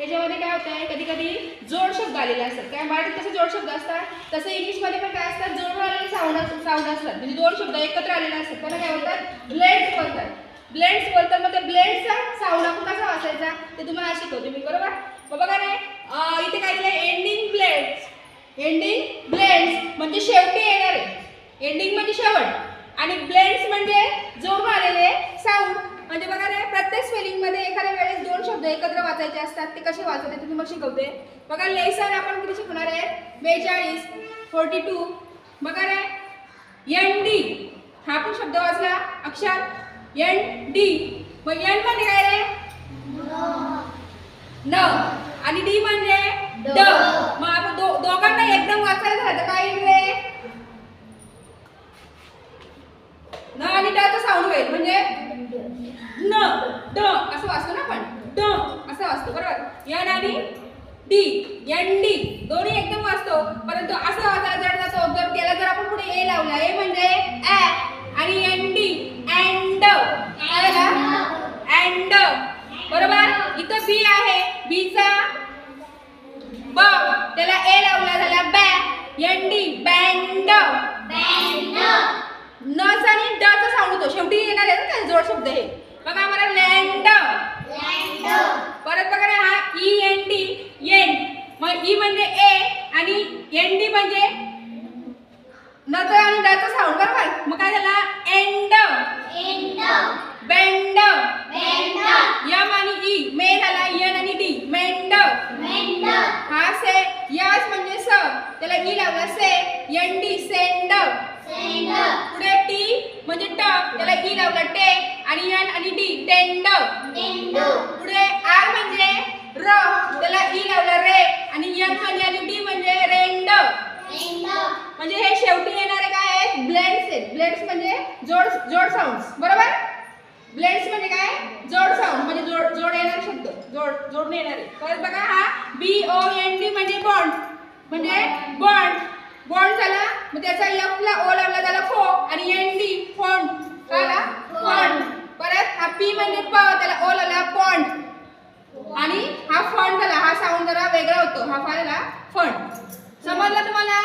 त्याच्यामध्ये काय होत आहे कधी कधी जोड शब्द आलेले असतात. काय मराठीत कसे जोड शब्द असतात? तसे इंग्लिशमध्ये पण काय असतात? जोडून आलेले साऊंड साऊंड असतात. म्हणजे दोन शब्द एकत्र आलेले असतात. त्यांना काय बोलतात? ब्लेंड्स बोलतात. ब्लेंड्स बोलतात मग त्या ब्लेंड्सचा साऊंड आपण कसा वाचायचा? ते तुम्हाला शिकवते मी बरोबर? मग बघा रे. इथे काय दिलंय? एंडिंग ब्लेड्स एंडिंग ब्लेंड्स म्हणजे शेवटी येणारे. एंडिंग म्हणजे शेवट. आणि ब्लेंड्स म्हणजे जोडून आलेले साऊंड म्हणजे बघा रे प्रत्येक स्पेलिंगमध्ये एखाद्या वेळेस दोन वाचायचे असतात ते कसे वाचायचे ते तुम्हाला शिकवते. बघा लेसन आपण किती शिकणार आहे? बेचाळीस फोर्टी टू बघा रे. एन डी हा पण शब्द वाचला अक्षर. एन डी मग एन म्हणजे काय रे? न. आणि डी म्हणजे? ड. मग आपण दोघांना एकदम वाचायला झालं तर काय येईल रे? न आणि ड साऊंड होईल. म्हणजे? न. ड. असं वाचतो ना आपण. असं वाचतो बरोबर? एन आणि डी एन डी दोन्ही एकदम वाचतो परंतु असं वाचायला जर जातो जर त्याला जर आपण पुढे ए लावला ए म्हणजे ऍ आणि एन डी अँड. अँड. बरोबर? इथं बी आहे. बीचा ब. त्याला ए लावला झाला बॅ. एन डी बँड नच आणि ड चा साऊंड होतो. शेवटी येणार आहे ना जोड शब्द हे बघा मला लँड परत बघा ना हा ई एन डी एन मग ई म्हणजे ए आणि एन डी म्हणजे नच आणि ड चा साऊंड बरोबर? मग काय झाला? एंड बेंड यम आणि ई मे झाला एन आणि डी मेंड हा से यस म्हणजे स त्याला ई लावला से एन डी सेंड पुढे टी म्हणजे ट त्याला ई लावला टे आणि एन आणि डी टेंड पुढे आर म्हणजे र त्याला ई लावला रे आणि एन म्हणजे आणि डी म्हणजे रेंड म्हणजे हे शेवटी येणारे काय आहेत ब्लेंड्स आहेत ब्लेंड्स म्हणजे जोड जोड साऊंड बरोबर? ब्लेंड्स म्हणजे काय? जोड साऊंड म्हणजे जोड जोड येणारे शब्द. जोड जोडणे येणारे. परत बघा हा. बी ओ एन डी म्हणजे बॉन्ड म्हणजे बॉन्ड बॉन्ड झाला मग त्याचा एफ ला ओ लावला त्याला फो आणि एन डी फॉन्ड कळला? फॉन्ड परत हा पी म्हणजे प त्याला ओ लावला पॉन्ड आणि हा फंड झाला. हा साऊंड जरा वेगळा होतो. हा फारला फंड समजलं तुम्हाला?